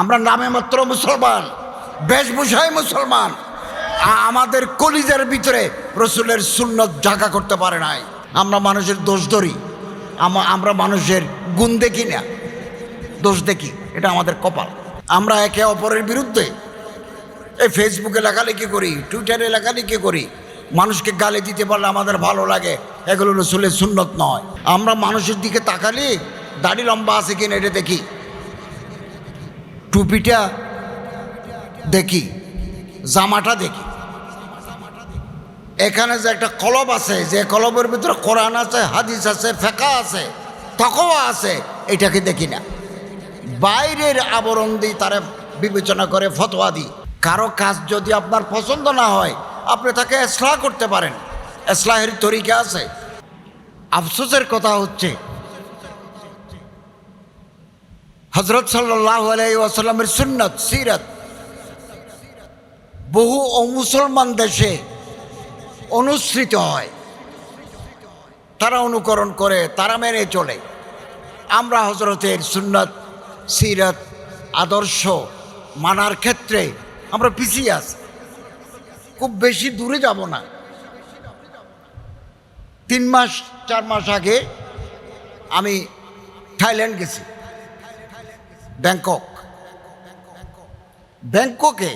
আমরা নামে মাত্র মুসলমান, বেশভূষায় মুসলমান। আমাদের কলিজার ভিতরে রসুলের সুন্নত জাগা করতে পারে নাই। আমরা মানুষের দোষ ধরি। আমরা মানুষের গুণ দেখি না। দোষ দেখি, এটা আমাদের কপাল। আমরা একে অপরের বিরুদ্ধে এই ফেসবুকে লেখালেখি করি টুইটারে লেখালেখি করি। মানুষকে গালি দিতে পারলে আমাদের ভালো লাগে, এগুলো রসুলের সুন্নত নয়। আমরা মানুষের দিকে তাকালে দাড়ি লম্বা আছে কিনা এটা দেখি। টুপিটা দেখি, জামাটা দেখি। এখানে যে একটা কলব আছে, যে কলবের ভিতরে কোরআন আছে, হাদিস আছে ফেকা আছে, তকওয়া আছে, এটাকে দেখি না। বাইরের আবরণ দিই তারা বিবেচনা করে ফতোয়া দিই। কারও কাজ যদি আপনার পছন্দ না হয়, আপনি তাকে এসলাহ করতে পারেন। এসলাহের তরিকা আছে। আফসোসের কথা হচ্ছে হজরত সাল্লাহ সুন্নত, সিরত। বহু অমুসলমান দেশে অনুসৃত হয়। তারা অনুকরণ করে, তারা মেনে চলে। আমরা হজরতের সুন্নত, সিরত, আদর্শ মানার ক্ষেত্রে আমরা পিছিয়ে আছি। খুব বেশি দূরে যাব না। তিন মাস, চার মাস আগে আমি থাইল্যান্ড গেছি। ব্যাংকক। ব্যাংককে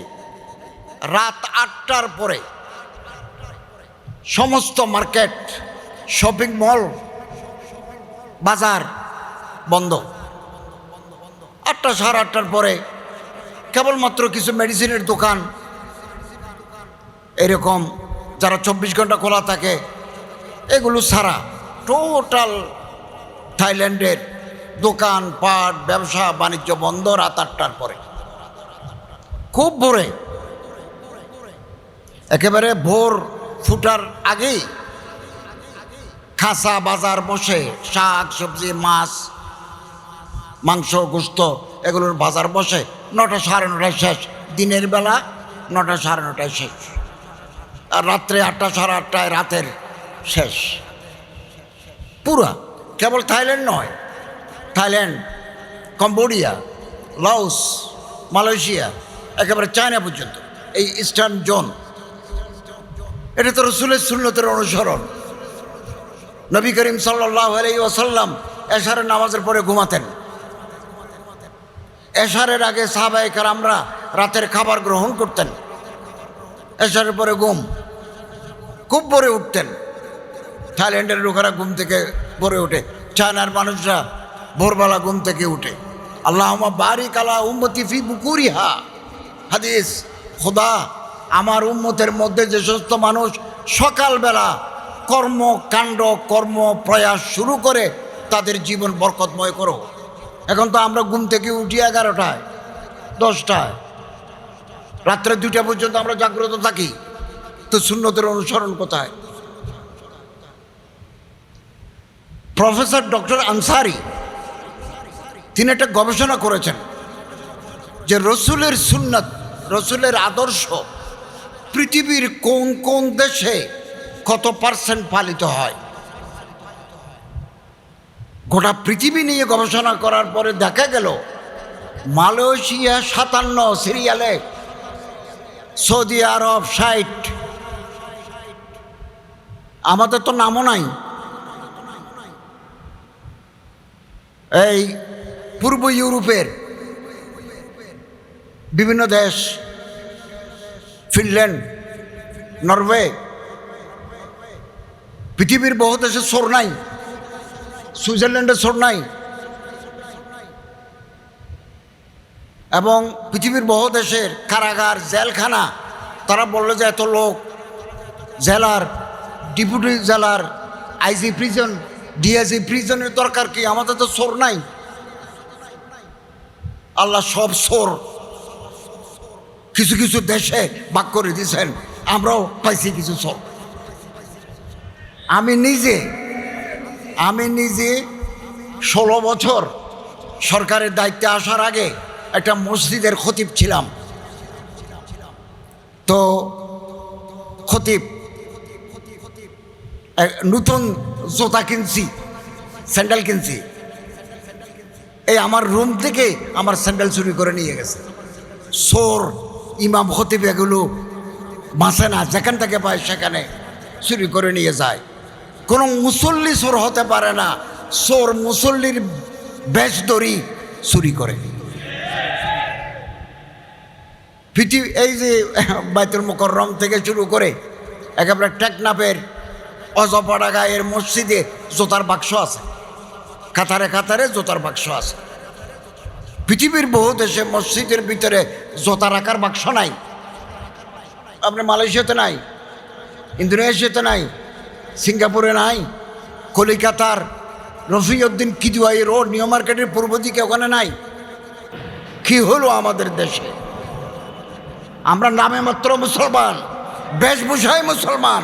রাত আটটার পরে সমস্ত মার্কেট, শপিং মল, বাজার বন্ধ। আটটা সাড়ে আটটার পরে কেবলমাত্র কিছু মেডিসিনের দোকান। এরকম যারা চব্বিশ ঘণ্টা খোলা থাকে, এগুলো ছাড়া টোটাল থাইল্যান্ডের দোকান, পাট, ব্যবসা, বাণিজ্য বন্ধ রাত আটটার পরে। খুব ভোরে। একেবারে ভোর ফুটার আগেই খাসা বাজার বসে, শাক, সবজি, মাছ, মাংস, গোস্ত এগুলোর বাজার বসে, নটা সাড়ে নটায় শেষ। দিনের বেলা নটা সাড়ে নটায় শেষ। আর রাত্রে আটটা সাড়ে আটটায় রাতের শেষ। পুরা। কেবল থাইল্যান্ড নয় থাইল্যান্ড, কম্বোডিয়া লাউস মালয়েশিয়া, একেবারে চায়না পর্যন্ত, এই ইস্টার্ন জোন। এটা তো রসুলের সুন্নতের অনুসরণ। নবী করিম সাল্লাহ আলাই ওসাল্লাম এশারের নামাজের পরে ঘুমাতেন। এশারের আগে সাহাবাই আমরা রাতের খাবার গ্রহণ করতেন। এশারের পরে ঘুম। খুব ভরে উঠতেন। থাইল্যান্ডের লোকেরা ঘুম থেকে ভরে ওঠে। চায়নার মানুষরা ভোরবেলা ঘুম থেকে উঠে আল্লাহ বারিক আলা উম্মতি ফি বুকুরিহা। হাদিস, খোদা আমার উম্মতের মধ্যে যে সমস্ত মানুষ সকালবেলা কর্মকাণ্ড কর্ম, প্রয়াস শুরু করে তাদের জীবন বরকতময় করো এখন তো আমরা ঘুম থেকে উঠি এগারোটায়, দশটায়। রাত্রে দুইটা পর্যন্ত আমরা জাগ্রত থাকি। তো শূন্যতের অনুসরণ কোথায়? প্রফেসর ডক্টর আনসারি তিনি একটা গবেষণা করেছেন যে রসুলের সুন্নত, রসুলের আদর্শ পৃথিবীর কোন কোন দেশে কত পার্সেন্ট পালিত হয়? গোটা পৃথিবী নিয়ে গবেষণা করার পরে দেখা গেল, মালয়েশিয়া সাতান্ন সিরিয়ালে, সৌদি আরব ষাট। আমাদের তো নামও নাই। এই পূর্ব ইউরোপের বিভিন্ন দেশ, ফিনল্যান্ড, নরওয়ে, পৃথিবীর বহু দেশে সোর নাই, সুইজারল্যান্ডে সোর নাই, এবং পৃথিবীর বহু দেশের কারাগার, জেলখানা, তারা বলল যে এত লোক, জেলার ডিপুটি জেলার আইজি প্রিজন, ডিআইজি প্রিজনের দরকার কি? আমাদের তো সোর নাই। আল্লাহ সব সোর। কিছু কিছু দেশে ভাগ করে দিয়েছেন। আমরাও পাইছি কিছু সোর। আমি নিজে আমি নিজে ষোলো বছর সরকারের দায়িত্বে আসার আগে একটা মসজিদের খতিব ছিলাম। তো খতিব নতুন জোতা কিনছি, স্যান্ডেল কিনছি। এই আমার রুম থেকে আমার স্যান্ডেল চুরি করে নিয়ে গেছে। সোর ইমাম হতিব এগুলো বাঁচে না, যেখান থেকে পায় সেখানে চুরি করে নিয়ে যায়। কোনো মুসল্লি সোর হতে পারে না সোর মুসল্লির বেশ দড়ি চুরি করে। পৃথিবী, এই যে বাইতুল মুকররম থেকে শুরু করে একেবারে টেকনাফের অজপাড়া গায়ের মসজিদে জোতার বাক্স আছে। কাতারে কাতারে জোতার বাক্স আছে। পৃথিবীর বহু দেশে মসজিদের ভিতরে জোতা রাখার বাক্স নাই। আপনি মালয়েশিয়াতে নাই, ইন্দোনেশিয়াতে নাই, সিঙ্গাপুরে নাই, কলিকাতার রফিউদ্দিন কিদুয়াই রোড, নিউ মার্কেটের পূর্ব দিকে ওখানে নাই। কি হলো আমাদের দেশে? আমরা নামে মাত্র মুসলমান, বেশভূষায় মুসলমান।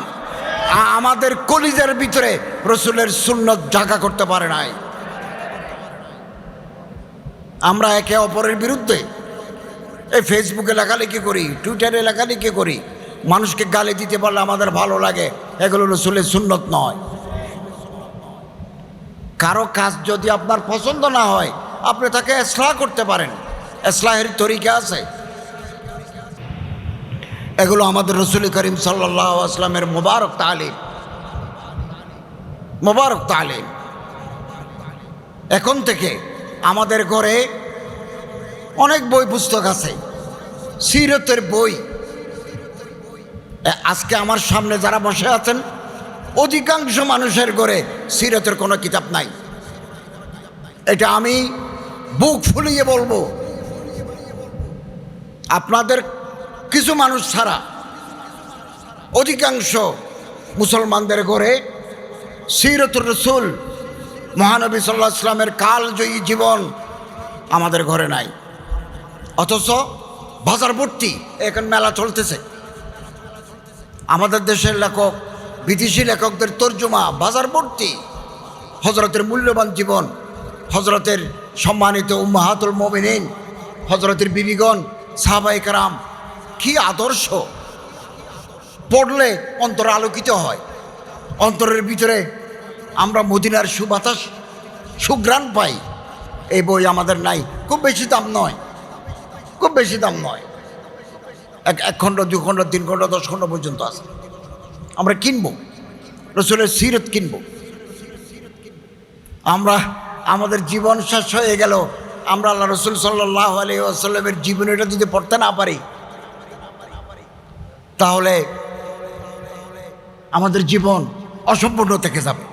আমাদের কলিজার ভিতরে রসুলের সুন্নত জাগা করতে পারে নাই। আমরা একে অপরের বিরুদ্ধে। এই ফেসবুকে লেখালেখি করি? টুইটারে লেখালেখি করি? মানুষকে গালি দিতে পারলে আমাদের ভালো লাগে। এগুলো রসুলের সুন্নত নয়। কারও কাজ যদি আপনার পছন্দ না হয়, আপনি তাকে এসলাহ করতে পারেন। এসলাহের তরিকা আছে। এগুলো আমাদের রসুল করিম সাল্লাহ আসলামের মোবারক তালিম। মোবারক তালিম। এখন থেকে আমাদের ঘরে অনেক বই পুস্তক আছে। সিরতের বই। আজকে আমার সামনে যারা বসে আছেন, অধিকাংশ মানুষের ঘরে সিরতের কোনো কিতাব নাই। এটা আমি বুক ফুলিয়ে বলব। আপনাদের কিছু মানুষ ছাড়া অধিকাংশ মুসলমানদের ঘরে সিরতুর রসুল মহানবী সাল্লাহ ইসলামের কালজয়ী জীবন আমাদের ঘরে নাই। অথচ বাজার ভর্তি, এখন মেলা চলতেছে। আমাদের দেশের লেখক, বিদেশি লেখকদের তর্জমা, বাজার ভর্তি হজরতের মূল্যবান জীবন হজরতের সম্মানিত উম্মাহাতুল মোমিনিন হজরতের বিবিগণ সাহাবাই কারাম, কি আদর্শ! পড়লে অন্তর আলোকিত হয়, অন্তরের ভিতরে আমরা মদিনার সুবাতাস সুগ্রাণ পাই। এই বই আমাদের নাই। খুব বেশি দাম নয়। খুব বেশি দাম নয়। এক এক খণ্ড, দু খণ্ড, তিন খণ্ড, দশ খণ্ড পর্যন্ত আছে। আমরা কিনবো। রসুলের সিরত কিনবো। আমরা, আমাদের জীবন শেষ হয়ে গেল। আমরা আল্লাহ রসুল সাল্লাহ আলী আসাল্লামের জীবনীটা যদি পড়তে না পারি, তাহলে আমাদের জীবন অসম্পূর্ণ থেকে যাবে।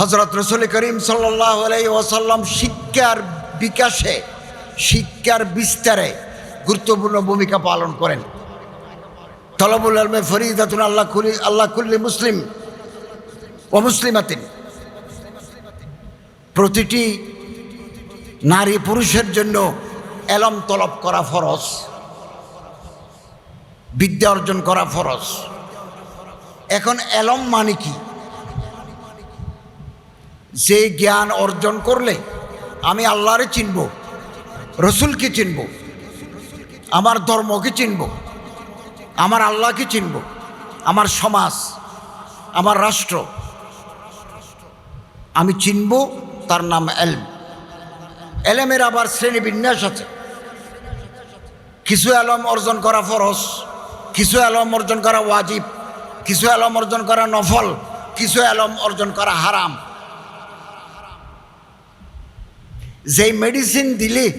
হজরত রসুল করিম সাল্লাহ ওয়াসাল্লাম শিক্ষার বিকাশে, শিক্ষার বিস্তারে গুরুত্বপূর্ণ ভূমিকা পালন করেন। তলবুল আলমে ফরিদাতুন আল্লাহ কুলি আল্লাহ কুল্লি মুসলিম ও মুসলিমাতিন। প্রতিটি নারী পুরুষের জন্য এলম তলব করা ফরজ। বিদ্যা অর্জন করা ফরজ। এখন এলম মানে কি? যে জ্ঞান অর্জন করলে আমি আল্লাহরে চিনব, রসুলকে চিনব, আমার ধর্মকে চিনব, আমার আল্লাহকে চিনব, আমার সমাজ, আমার রাষ্ট্র। আমি চিনব তার নাম এলম। এলেমের আবার শ্রেণি বিন্যাস আছে। কিছু আলম অর্জন করা ফরজ, কিছু আলম অর্জন করা ওয়াজিব, কিছু আলম অর্জন করা নফল, কিছু আলম অর্জন করা হারাম। যেই মেডিসিন দিলে,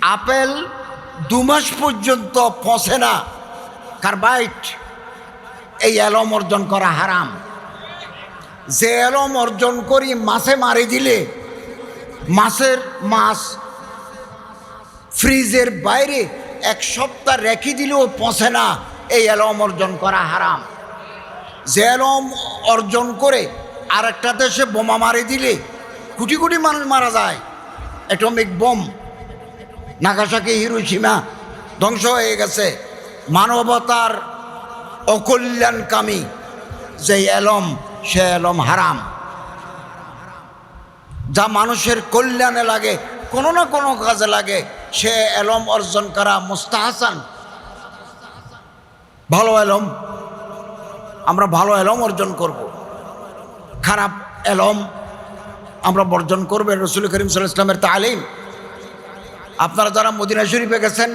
আপেল দু মাস পর্যন্ত পচে না। কার্বাইট এই অ্যালম অর্জন করা হারাম। যে অ্যালম অর্জন করি মাছে মারি দিলে, মাছের মাছ ফ্রিজের বাইরে এক সপ্তাহ রেখে দিলেও পচে না। এই অ্যালম অর্জন করা হারাম। যে অ্যালম অর্জন করে আর একটা দেশে বোমা মারি দিলে কোটি কোটি মানুষ মারা যায়। Atomic bomb. নাগাসাকি হিরোসীমা ধ্বংস হয়ে গেছে। মানবতার অকল্যাণকামী যে এলম, সে এলম হারাম। যা মানুষের কল্যাণে লাগে, কোনো না কোনো কাজে লাগে, সে এলম অর্জন করা মুস্তাহাসান। ভালো এলম। আমরা ভালো এলম অর্জন করব। খারাপ এলম আমরা বর্জন করবেন রসুল করিম সাল্লাহ ইসলামের তালিম। আপনারা যারা মদিনা শরীফে গেছেন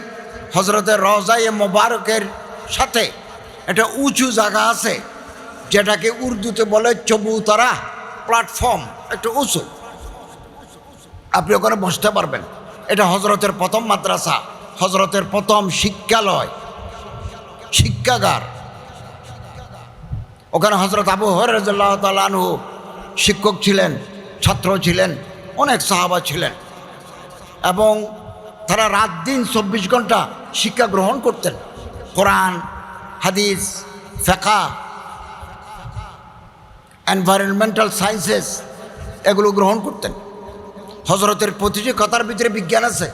হজরতের রজাই মোবারকের সাথে একটা উঁচু জায়গা আছে, যেটাকে উর্দুতে বলে চবুতারা প্ল্যাটফর্ম, একটু উঁচু। আপনি ওখানে বসতে পারবেন। এটা হজরতের প্রথম মাদ্রাসা হজরতের প্রথম শিক্ষালয়, শিক্ষাগার। ওখানে হজরত আবু হরাজ্লাহ তালু শিক্ষক ছিলেন। ছাত্র ছিলেন, অনেক সাহাবা ছিলেন। এবং তারা রাত দিন চব্বিশ ঘণ্টা শিক্ষা গ্রহণ করতেন। কোরআন, হাদিস ফেকা এনভায়রনমেন্টাল সায়েন্সেস এগুলো গ্রহণ করতেন। হজরতের প্রতিটি কথার ভিতরে বিজ্ঞান আছে?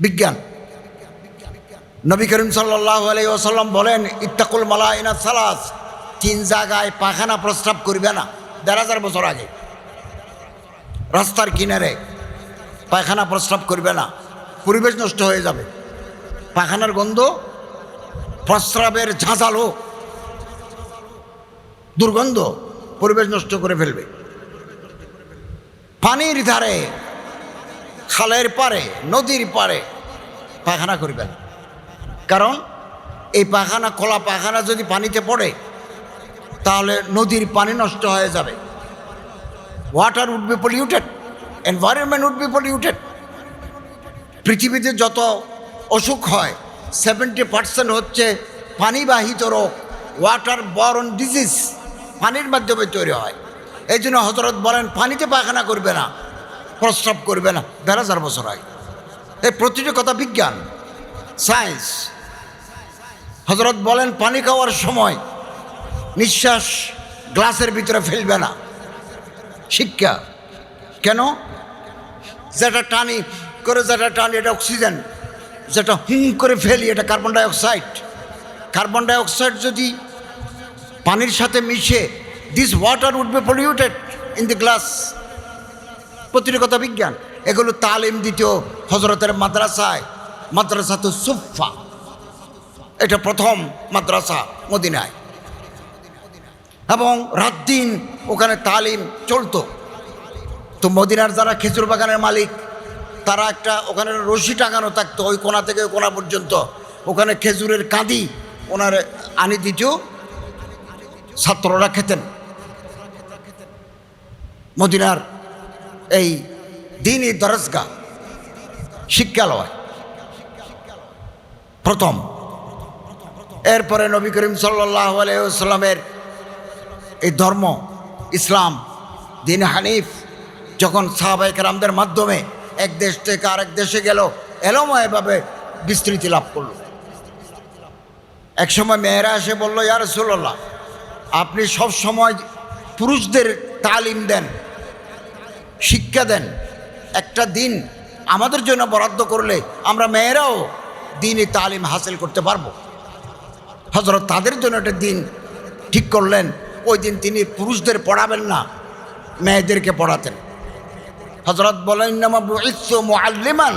বিজ্ঞান। নবী করিম সাল্লাহ আলাই ওসাল্লাম বলেন, ইত্তাকুল মালা ইনা সালাস। তিন জায়গায় পাখানা প্রস্তাব করবে না। দেড় হাজার বছর আগে। রাস্তার কিনারে পায়খানা প্রস্রাব করবে না, পরিবেশ নষ্ট হয়ে যাবে। পায়খানার গন্ধ প্রস্রাবের ঝাঁঝালো। দুর্গন্ধ পরিবেশ নষ্ট করে ফেলবে। পানির ধারে, খালের পারে, নদীর পারে পায়খানা করবেন কারণ এই পায়খানা খোলা পায়খানা যদি পানিতে পড়ে তাহলে নদীর পানি নষ্ট হয়ে যাবে। Water would be polluted environment would be polluted পৃথিবীতে যত অসুখ হয় সেভেন্টি পার্সেন্ট হচ্ছে পানিবাহিত রোগ ওয়াটার বরন ডিজিজ পানির মাধ্যমে তৈরি হয়। এই জন্য হজরত বলেন, পানিতে পায়খানা করবে না, প্রস্রাব করবে না দেড় হাজার বছর আগে এই প্রতিটি কথা বিজ্ঞান সায়েন্স হজরত বলেন, পানি খাওয়ার সময় নিঃশ্বাস গ্লাসের ভিতরে ফেলবে না। শিক্ষা। কেন? যেটা টানি, করে যেটা টানি, এটা অক্সিজেন। যেটা হুম করে ফেলি, এটা কার্বন ডাইঅক্সাইড। কার্বন ডাইঅক্সাইড যদি পানির সাথে মিশে this water would be polluted in the glass প্রতিটি কথা বিজ্ঞান। এগুলো তালিম দ্বিতীয় হজরতের মাদ্রাসায়। মাদ্রাসা তো সুফা এটা প্রথম মাদ্রাসা মদিনায়। এবং রাত দিন ওখানে তালিম চলতো। তো মদিনার যারা খেজুর বাগানের মালিক, তারা একটা ওখানে রশি টাঙানো থাকতো ওই কোনা থেকে ওই কোনা পর্যন্ত। ওখানে খেজুরের কাঁদি ওনার আনি দিত ছাত্ররা খেতেন। মদিনার এই দিনই দরজগা, শিক্ষালয়। প্রথম। এরপরে নবী করিম সাল্লাহ আলাইসাল্লামের এই ধর্ম, ইসলাম, দিন হানিফ, যখন সাহাবাইকার মাধ্যমে এক দেশ থেকে আরেক দেশে গেল, এলোময়ভাবে বিস্তৃতি লাভ করল। একসময় মেয়েরা এসে বলল ইয়ার রসুল্লাহ আপনি সব সময় পুরুষদের তালিম দেন, শিক্ষা দেন। একটা দিন আমাদের জন্য বরাদ্দ করলে আমরা মেয়েরাও দিনই তালিম হাসিল করতে পারব। হজরত তাদের জন্য একটা দিন ঠিক করলেন ওই দিন তিনি পুরুষদের পড়াবেন না, মেয়েদেরকে পড়াতেন। হজরত বলেন মোয়াল্লিমান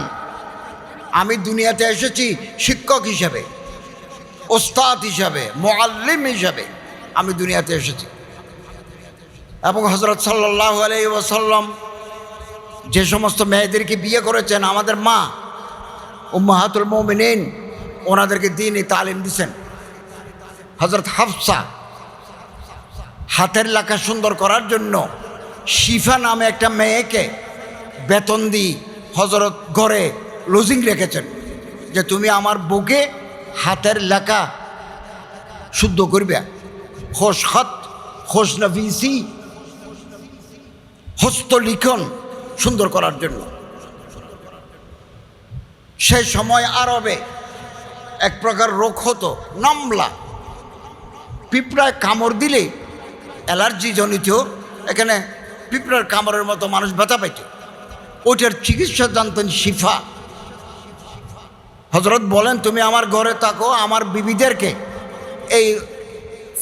আমি দুনিয়াতে এসেছি শিক্ষক হিসাবে, ওস্তাদ হিসাবে মোয়াল্লিম হিসাবে আমি দুনিয়াতে এসেছি। এবং হজরত সাল্লাহ আলাই ওসাল্লাম যে সমস্ত মেয়েদেরকে বিয়ে করেছেন, আমাদের মা ও মাহাতুল মোমিনিন, ওনাদেরকে দিনই তালিম দিছেন। হজরত হাফসা হাতের লেখা সুন্দর করার জন্য শিফা নামে একটা মেয়েকে বেতন দিই হজরত ঘরে লজিং রেখেছেন যে তুমি আমার বুকে হাতের লেখা শুদ্ধ করবে। খত খোস নভিসি হস্তলিখন সুন্দর করার জন্য। সেই সময় আরবে এক প্রকার রোগ হতো, নামলা। পিঁপড়ায় কামড় দিলে অ্যালার্জি জনিত, এখানে পিঁপড়ার কামড়ের মতো মানুষ ব্যথা পাইত। ওইটার চিকিৎসা জানতেন শিফা। হজরত বলেন, তুমি আমার ঘরে থাকো, আমার বিবিদেরকে এই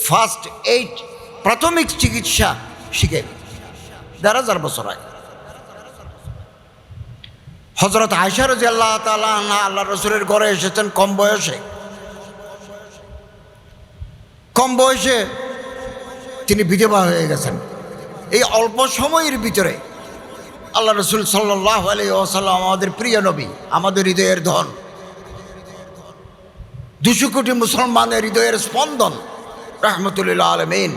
ফার্স্ট এইড প্রাথমিক চিকিৎসা শিখে দেড় হাজার বছর আগে। হজরত আয়সা রাজি আল্লাহ তালা আল্লাহ রসুলের ঘরে এসেছেন কম বয়সে। কম বয়সে তিনি বিধবা হয়ে গেছেন। এই অল্প সময়ের ভিতরে আল্লাহ রসুল সাল্লাহ আলী ওসাল্লাম আমাদের প্রিয় নবী, আমাদের হৃদয়ের ধন, দুশো কোটি মুসলমানের হৃদয়ের স্পন্দন রহমতুল্লাহ আলমিন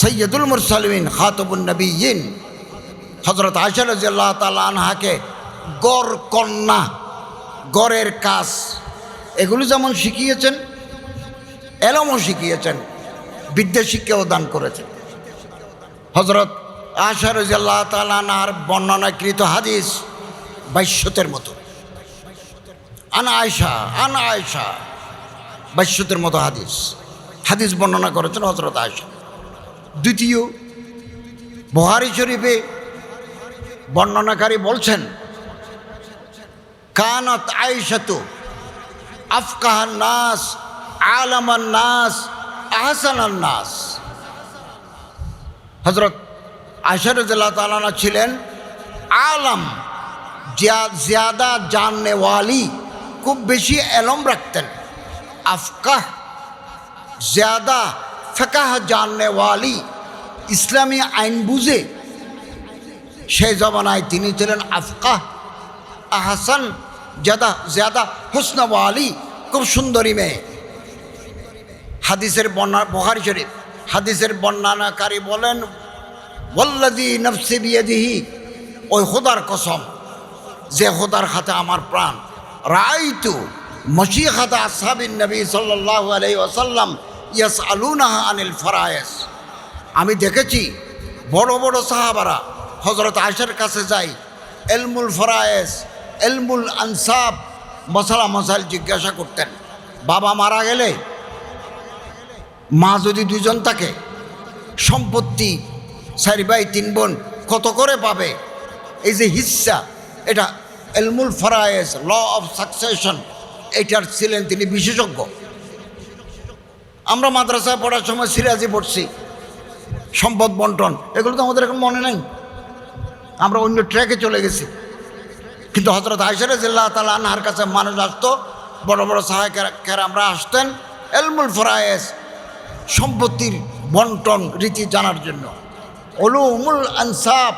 সৈয়দুল মুরসালমিন খাতবুল নবীন হজরত আয়সা রাজিয়াল্লাহ তালা আনহাকে গড় কন্যা, গড়ের কাজ, এগুলো যেমন শিখিয়েছেন, এলমও শিখিয়েছেন। বিদ্যা শিক্ষাও দান করেছেন হজরত আশা রাজিয়াল্লাহ তালানার বর্ণনাকৃত হাদিস বাইশ্যতের মতো। আনা আয়সা আনা আয়সা বাইশ্যতের মতো হাদিস। হাদিস বর্ণনা করেছেন হজরত আয়সা দ্বিতীয় বহারি শরীফে বর্ণনাকারী বলছেন, কানত আয়সাতু আফকাহান নাস, আলামান নাস আহসানান নাস। হজরত আশারুল্লাহ তালানা ছিলেন আলম। জিয়াদা জাননেওয়ালি খুব বেশি এলম রাখতেন। আফকাহ, জিয়াদা, ফেকাহ জাননেওয়ালি ইসলামী আইন বুঝে সেই জমানায় তিনি ছিলেন আফকাহ, আহসান জাদা জিয়াদা হুসনওয়ালি খুব সুন্দরী মেয়ে। হাদিসের বর্ণা বহারি শরীফ, হাদিসের বর্ণনাকারী বলেন বল্লাদি নফসি বিয়েদিহি ওই হোদার কসম, যে হোদার খাতে আমার প্রাণ। রাইতু মসি খাতা আসাবিন নবী সাল্লাহ আলাই ওসাল্লাম ইয়াস আলুনাহ আনিল ফরায়েস। আমি দেখেছি বড় বড় সাহাবারা হজরত আয়সার কাছে যাই, এলমুল ফরায়েস, এলমুল আনসাব, মশালা মশাল জিজ্ঞাসা করতেন, বাবা মারা গেলে মা যদি দুজন থাকে, সম্পত্তি চারি ভাই, তিন বোন কত করে পাবে? এই যে হিস্সা এটা এলমুল ফরায়েস ল অফ সাকসেশন এটার ছিলেন তিনি বিশেষজ্ঞ। আমরা মাদ্রাসায় পড়ার সময় সিরাজি পড়ছি, সম্পদ বন্টন, এগুলো তো আমাদের এখন মনে নেই। আমরা অন্য ট্র্যাকে চলে গেছি। কিন্তু হজরত আইসারে জিল্লাহ তালা আনহার কাছে মানুষ আসতো, বড় বড় সহায়কের আমরা আসতেন, এলমুল ফরায়েস সম্পত্তির বন্টন রীতি জানার জন্য। অলুমুল আনসাব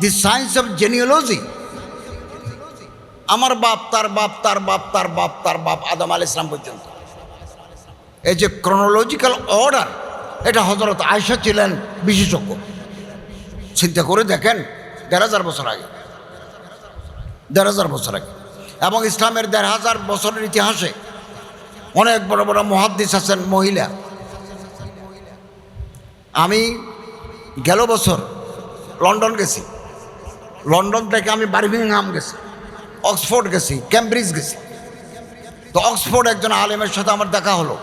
দি সায়েন্স অফ জেনিওলজি আমার বাপ, তার বাপ তার বাপ তার বাপ তার বাপ আদম আল ইসলাম পর্যন্ত। এই যে ক্রোনোলজিক্যাল অর্ডার এটা হজরত আয়সা ছিলেন বিশেষজ্ঞ। চিন্তা করে দেখেন, দেড় হাজার বছর আগে। দেড় হাজার বছর আগে। এবং ইসলামের দেড় হাজার বছরের ইতিহাসে অনেক বড় বড় মহাদ্দিস আছেন, মহিলা। আমি গেল বছর লন্ডন গেছি। লন্ডন থেকে আমি বার্মিংহাম গেছি, অক্সফোর্ড গেছি ক্যামব্রিজ গেছি। তো অক্সফোর্ড একজন আলেমের সাথে আমার দেখা হলো।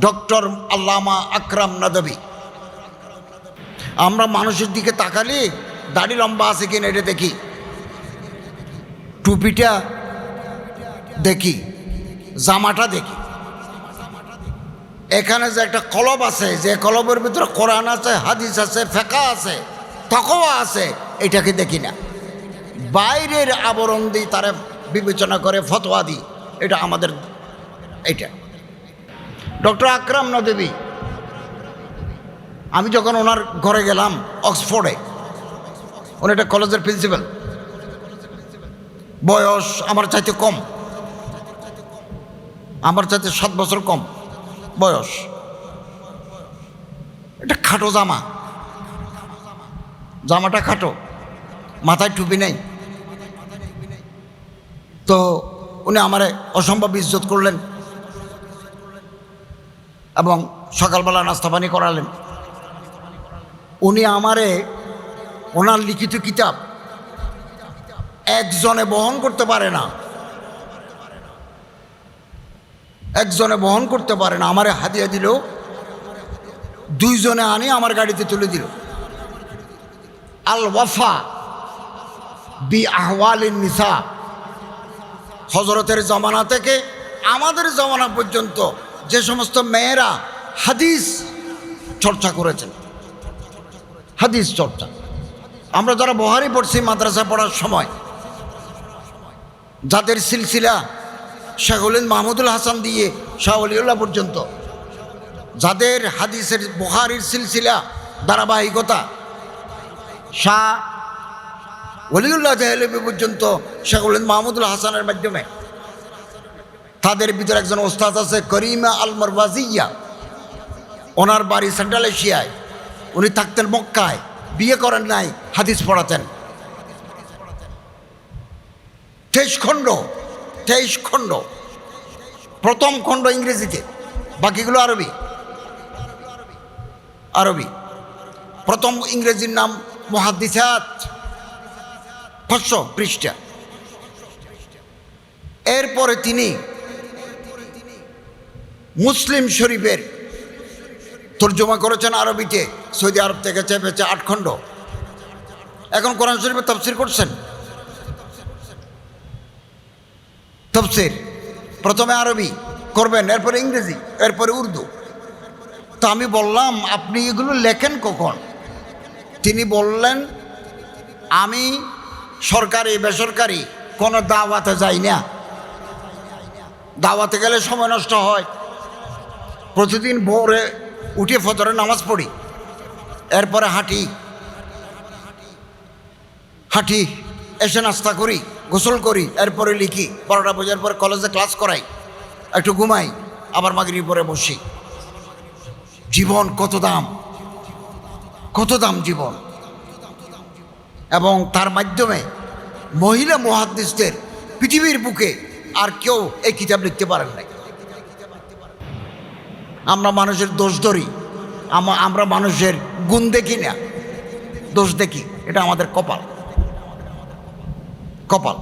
ডক্টর আল্লামা আকরাম নাদবি। আমরা মানুষের দিকে তাকালে, দাড়ি লম্বা আছে কিনা এটা দেখি। টুপিটা দেখি। জামাটা দেখি। এখানে যে একটা কলব আছে, যে কলবের ভিতরে কোরআন আছে, হাদিস আছে ফেকা আছে, তকওয়া আছে এটাকে দেখি না? বাইরের আবরণ দিই তারা বিবেচনা করে ফতোয়া দিই, এটা আমাদের এটা ডক্টর আকরাম নদেবী আমি যখন ওনার ঘরে গেলাম অক্সফোর্ডে, উনি একটা কলেজের প্রিন্সিপাল। বয়স আমার চাইতে কম। আমার চাইতে সাত বছর কম বয়স। এটা খাটো জামা। জামাটা খাটো, মাথায় টুপি নেই। তো উনি আমারে অসম্ভব ইজ্জত করলেন এবং সকালবেলা নাস্তা পানি করালেন। উনি আমারে ওনার লিখিত কিতাব একজনে বহন করতে পারে না। একজনে বহন করতে পারে না, আমারে হাদিয়া দিল, দুইজনে আনি আমার গাড়িতে তুলে দিল। আল ওয়াফা বি আহওয়ালিন নিসা। হজরতের জমানা থেকে আমাদের জমানা পর্যন্ত যে সমস্ত মেয়েরা হাদিস চর্চা করেছেন, হাদিস চর্চা। আমরা যারা বহারি পড়ছি মাদ্রাসা পড়ার সময়, যাদের সিলসিলা শেখুলিন মাহমুদুল হাসান দিয়ে শাহ অলিউল্লাহ পর্যন্ত। যাদের হাদিসের বহারির সিলসিলা, ধারাবাহিকতা, শাহ ওলিউল্লাহ জাহেলবি পর্যন্ত শেখ উলিন মাহমুদুল হাসানের মাধ্যমে। তাদের ভিতরে একজন ওস্তাদ আছে করিমা আলমর ওয়াজিয়া ওনার বাড়ি সেন্ট্রাল এশিয়ায়। উনি থাকতেন মক্কায়। বিয়ে করেন নাই, হাদিস পড়াতেন। তেইশ খণ্ড তেইশ খণ্ড। প্রথম খণ্ড ইংরেজিতে, বাকিগুলো আরবি। আরবি। প্রথম ইংরেজির নাম মহাদিসাত পাঁচশো পৃষ্ঠা। এরপরে তিনি মুসলিম শরীফের তর্জমা করেছেন আরবিতে, সৌদি আরব থেকে চেপেছে আট খণ্ড। এখন কোরআন শরীফের তফসির করছেন? তফসির। প্রথমে আরবি করবেন, এরপরে ইংরেজি, এরপরে উর্দু। তো আমি বললাম, আপনি এগুলো লেখেন কখন? তিনি বললেন, আমি সরকারি, বেসরকারি কোনো দাওয়াতে যাই না। দাওয়াতে গেলে সময় নষ্ট হয়। প্রতিদিন ভোরে উঠে ফজরে নামাজ পড়ি, এরপরে হাঁটি। হাঁটি, এসে নাস্তা করি। গোসল করি, এরপরে লিখি। বারোটা বোঝার পরে কলেজে ক্লাস করাই। একটু ঘুমাই, আবার মাগরির পরে বসি। জীবন কত দাম? কত দাম জীবন? এবং তার মাধ্যমে মহিলা মহাদ্দিসদের পৃথিবীর বুকে আর কেউ এই কিতাব লিখতে পারেন নাই। আমরা মানুষের দোষ ধরি আমরা মানুষের গুণ দেখি না। দোষ দেখি, এটা আমাদের কপাল। কপাল